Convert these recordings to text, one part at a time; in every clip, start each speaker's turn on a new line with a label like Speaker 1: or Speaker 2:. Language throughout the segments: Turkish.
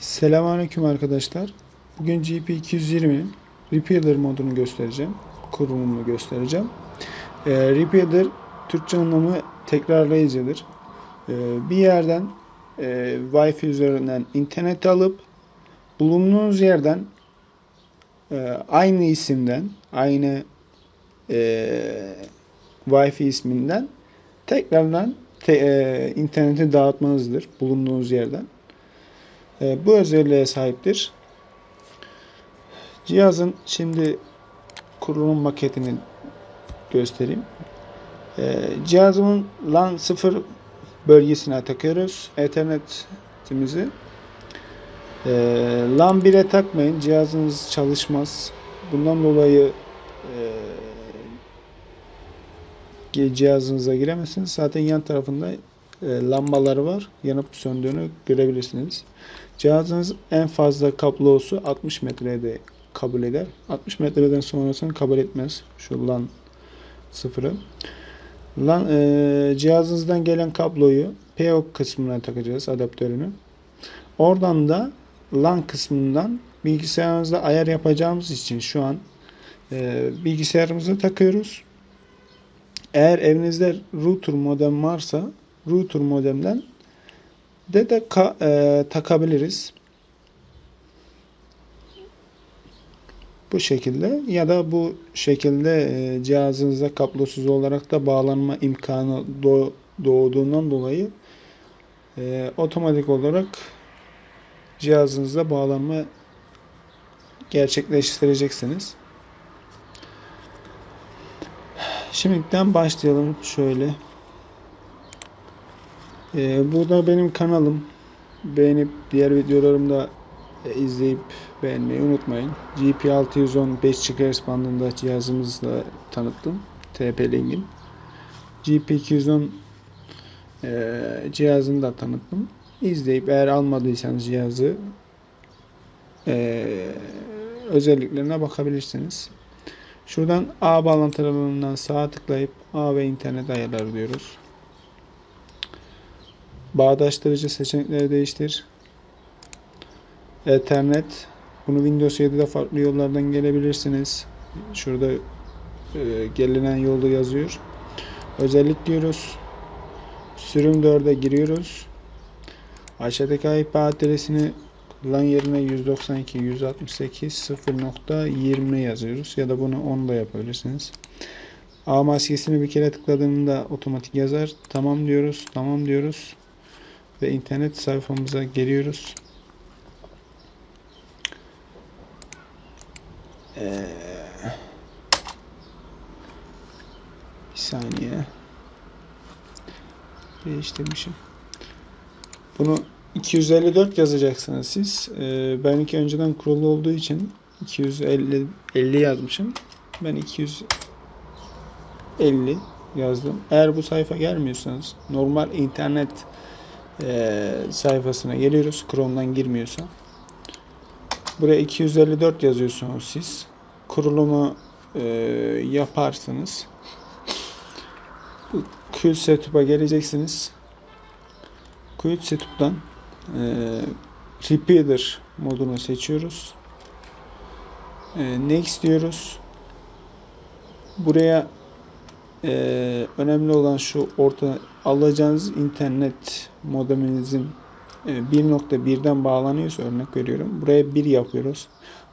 Speaker 1: Selamünaleyküm arkadaşlar. Bugün GP220 Repeater modunu göstereceğim. Kurulumunu göstereceğim. Ee, Repeater Türkçe anlamı tekrarlayıcıdır. Ee, bir yerden e, Wi-Fi üzerinden internet alıp bulunduğunuz yerden e, aynı isimden, aynı e, Wi-Fi isminden tekrardan te, e, interneti dağıtmanızdır bulunduğunuz yerden. E, bu özelliğe sahiptir. Cihazın şimdi kurulum maketini göstereyim. E, cihazımın LAN 0 bölgesine takıyoruz. Ethernet'imizi. E, LAN 1'e takmayın. Cihazınız çalışmaz. Bundan dolayı cihazınıza giremezsiniz. Zaten yan tarafında lambaları var. Yanıp söndüğünü görebilirsiniz. Cihazınız en fazla kablosu 60 metrede kabul eder. 60 metreden sonrasını kabul etmez. Şu LAN sıfırı. LAN e, cihazınızdan gelen kabloyu PO kısmına takacağız adaptörünü. Oradan da LAN kısmından bilgisayarımızda ayar yapacağımız için şu an e, bilgisayarımıza takıyoruz. Eğer evinizde router modem varsa router modemden de de ka, e, takabiliriz. Bu şekilde ya da bu şekilde e, cihazınıza kablosuz olarak da bağlanma imkanı doğ, doğduğundan dolayı e, otomatik olarak cihazınıza bağlanma gerçekleştireceksiniz. Şimdiden başlayalım şöyle. Ee, bu benim kanalım. Beğenip diğer videolarımı e, izleyip beğenmeyi unutmayın. GP610 5 GHz bandında cihazımızla tanıttım. TP-Link'in. GP210 e, cihazını da tanıttım. İzleyip eğer almadıysanız cihazı e, özelliklerine bakabilirsiniz. Şuradan A bağlantılarından sağa tıklayıp A ve internet ayarları diyoruz. Bağdaştırıcı seçenekleri değiştir. Ethernet. Bunu Windows 7'de farklı yollardan gelebilirsiniz. Şurada e, gelinen yolda yazıyor. Özellik diyoruz. Sürüm 4'e giriyoruz. Aşağıdaki IP adresini LAN yerine 192 168 0.20 yazıyoruz ya da bunu 10 da yapabilirsiniz. A maskesini bir kere tıkladığında otomatik yazar. Tamam diyoruz. Tamam diyoruz. Ve internet sayfamıza geliyoruz. Ee, bir saniye. Değiştirmişim. Bunu 254 yazacaksınız siz. Ee, benimki önceden kurulu olduğu için 250 50 yazmışım. Ben 250 yazdım. Eğer bu sayfa gelmiyorsanız normal internet e, sayfasına geliyoruz. Chrome'dan girmiyorsa. Buraya 254 yazıyorsunuz siz. Kurulumu e, yaparsınız. Bu Qt Setup'a geleceksiniz. Qt Setup'tan e, Repeater modunu seçiyoruz. E, next diyoruz. Buraya e, önemli olan şu orta alacağınız internet modeminizin 1.1'den bağlanıyorsa örnek veriyorum. Buraya 1 yapıyoruz.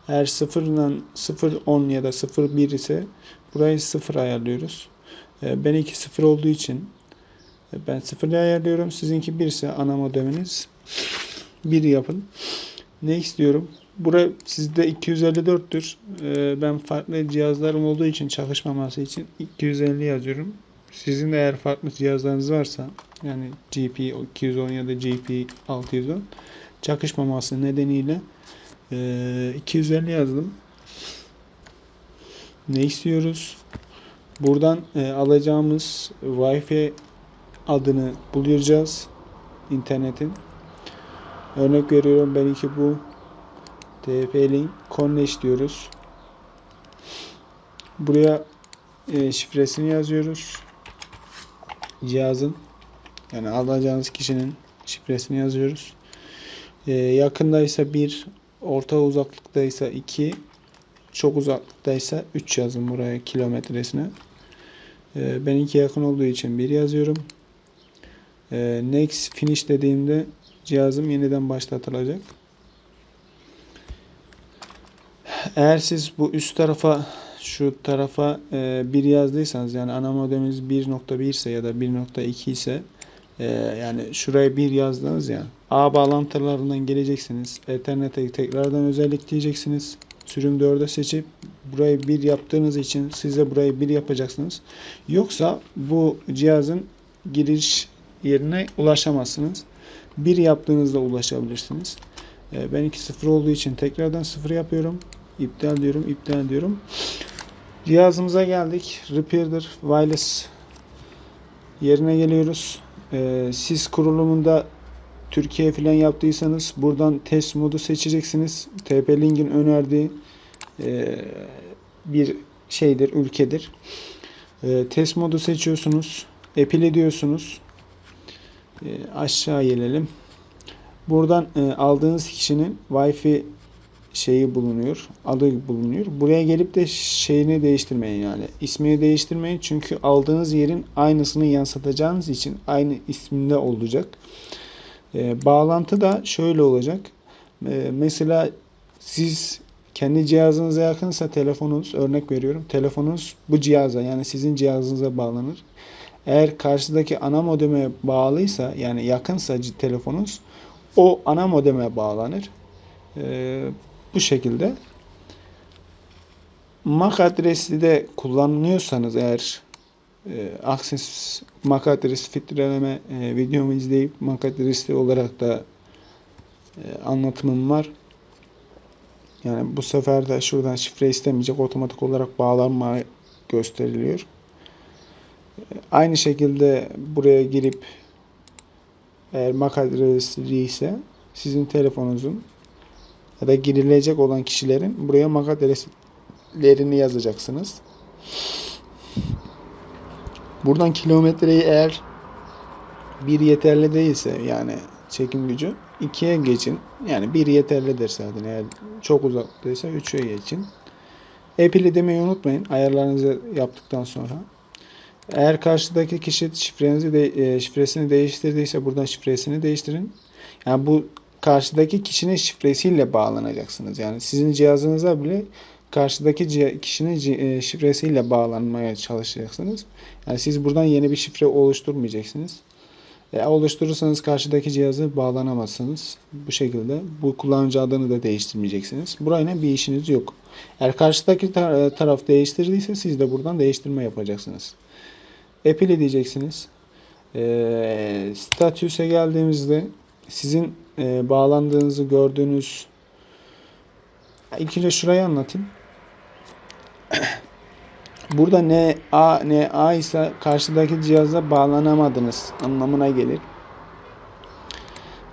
Speaker 1: Eğer 0'dan 0.10 ya da 0.1 ise burayı 0 ayarlıyoruz. Ben 2 0 olduğu için ben 0 ayarlıyorum. Sizinki 1 ise ana modeminiz 1 yapın. Ne istiyorum? Bura sizde 254'tür. Ben farklı cihazlarım olduğu için çalışmaması için 250 yazıyorum. Sizin de eğer farklı cihazlarınız varsa yani GP 210 ya da GP 610 çakışmaması nedeniyle e, 250 yazdım. Ne istiyoruz? Buradan e, alacağımız Wi-Fi adını bulacağız. internetin. Örnek veriyorum benimki bu. TP-Link Connect diyoruz. Buraya e, şifresini yazıyoruz cihazın yani alacağınız kişinin şifresini yazıyoruz. Ee, yakındaysa 1, orta uzaklıktaysa 2, çok uzaklıktaysa 3 yazın buraya kilometresine. Ee, ben 2 yakın olduğu için 1 yazıyorum. Ee, next finish dediğimde cihazım yeniden başlatılacak. Eğer siz bu üst tarafa şu tarafa e, 1 yazdıysanız yani ana modeminiz 1.1 ise ya da 1.2 ise e, yani şuraya 1 yazdınız ya ağ bağlantılarından geleceksiniz. Ethernet'e tekrardan özellik diyeceksiniz. Sürüm 4'e seçip burayı 1 yaptığınız için size burayı 1 yapacaksınız. Yoksa bu cihazın giriş yerine ulaşamazsınız. 1 yaptığınızda ulaşabilirsiniz. E, ben 2.0 olduğu için tekrardan 0 yapıyorum. İptal diyorum, iptal diyorum. Cihazımıza geldik. Repeater Wireless yerine geliyoruz. Ee, siz kurulumunda Türkiye falan yaptıysanız buradan test modu seçeceksiniz. TP-Link'in önerdiği e, bir şeydir, ülkedir. E, test modu seçiyorsunuz. Epile diyorsunuz. E, aşağı gelelim. Buradan e, aldığınız kişinin Wi-Fi şeyi bulunuyor. Adı bulunuyor. Buraya gelip de şeyini değiştirmeyin yani. İsmini değiştirmeyin. Çünkü aldığınız yerin aynısını yansıtacağınız için aynı isminde olacak. E, bağlantı da şöyle olacak. E, mesela siz kendi cihazınıza yakınsa telefonunuz örnek veriyorum. Telefonunuz bu cihaza yani sizin cihazınıza bağlanır. Eğer karşıdaki ana modeme bağlıysa yani yakınsa telefonunuz o ana modeme bağlanır. Ee, bu şekilde. MAC adresi de kullanıyorsanız eğer e, Access MAC adresi filtreleme e, videomu izleyip MAC adresi olarak da e, anlatımım var. Yani bu sefer de şuradan şifre istemeyecek otomatik olarak bağlanma gösteriliyor. E, aynı şekilde buraya girip eğer MAC adresi ise sizin telefonunuzun ya da girilecek olan kişilerin buraya MAC adreslerini yazacaksınız. Buradan kilometreyi eğer bir yeterli değilse yani çekim gücü ikiye geçin. Yani bir yeterlidir zaten. Eğer çok uzaktaysa üçe geçin. Epili demeyi unutmayın ayarlarınızı yaptıktan sonra. Eğer karşıdaki kişi şifrenizi de, e, şifresini değiştirdiyse buradan şifresini değiştirin. Yani bu karşıdaki kişinin şifresiyle bağlanacaksınız. Yani sizin cihazınıza bile karşıdaki kişinin e, şifresiyle bağlanmaya çalışacaksınız. Yani siz buradan yeni bir şifre oluşturmayacaksınız. E, oluşturursanız karşıdaki cihazı bağlanamazsınız. Bu şekilde bu kullanıcı adını da değiştirmeyeceksiniz. Burayla bir işiniz yok. Eğer karşıdaki taraf değiştirdiyse siz de buradan değiştirme yapacaksınız. Apply diyeceksiniz. E, statüse geldiğimizde sizin e, bağlandığınızı gördüğünüz önce şurayı anlatayım. Burada ne A ne A ise karşıdaki cihaza bağlanamadınız anlamına gelir.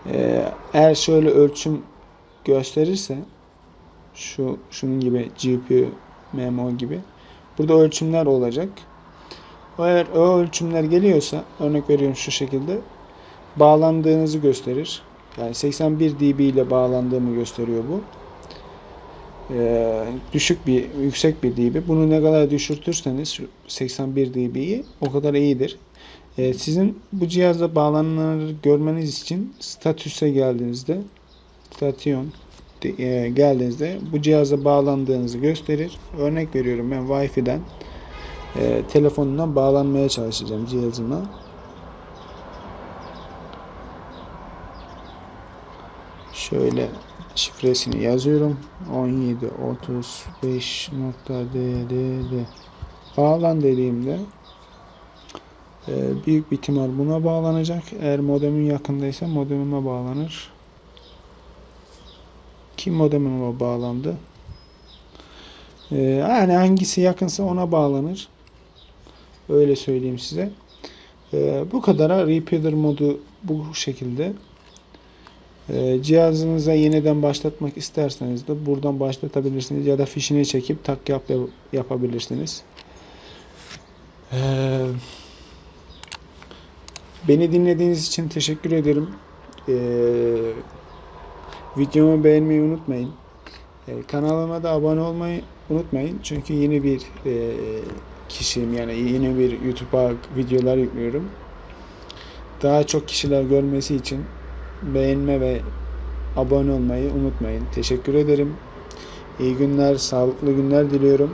Speaker 1: Ee, eğer şöyle ölçüm gösterirse şu şunun gibi GPU memo gibi burada ölçümler olacak. Eğer o ölçümler geliyorsa örnek veriyorum şu şekilde bağlandığınızı gösterir. Yani 81 dB ile bağlandığımı gösteriyor bu. Ee, düşük bir, yüksek bir dB. Bunu ne kadar düşürtürseniz 81 dB'yi o kadar iyidir. Ee, sizin bu cihazla bağlananları görmeniz için statüse geldiğinizde station e, geldiğinizde bu cihaza bağlandığınızı gösterir. Örnek veriyorum ben Wi-Fi'den e, telefonundan bağlanmaya çalışacağım cihazıma. Şöyle şifresini yazıyorum. 17.35.ddd Bağlan dediğimde e, büyük bir ihtimal buna bağlanacak. Eğer modemin yakındaysa modemime bağlanır. Kim modemime bağlandı? E, yani hangisi yakınsa ona bağlanır. Öyle söyleyeyim size. E, bu kadara repeater modu bu şekilde. Ee, cihazınıza yeniden başlatmak isterseniz de buradan başlatabilirsiniz ya da fişini çekip tak yap yapabilirsiniz. Ee, beni dinlediğiniz için teşekkür ederim. Ee, videomu beğenmeyi unutmayın. Kanalıma da abone olmayı unutmayın. Çünkü yeni bir e, kişiyim yani yeni bir YouTube'a videolar yüklüyorum. Daha çok kişiler görmesi için beğenme ve abone olmayı unutmayın. Teşekkür ederim. İyi günler, sağlıklı günler diliyorum.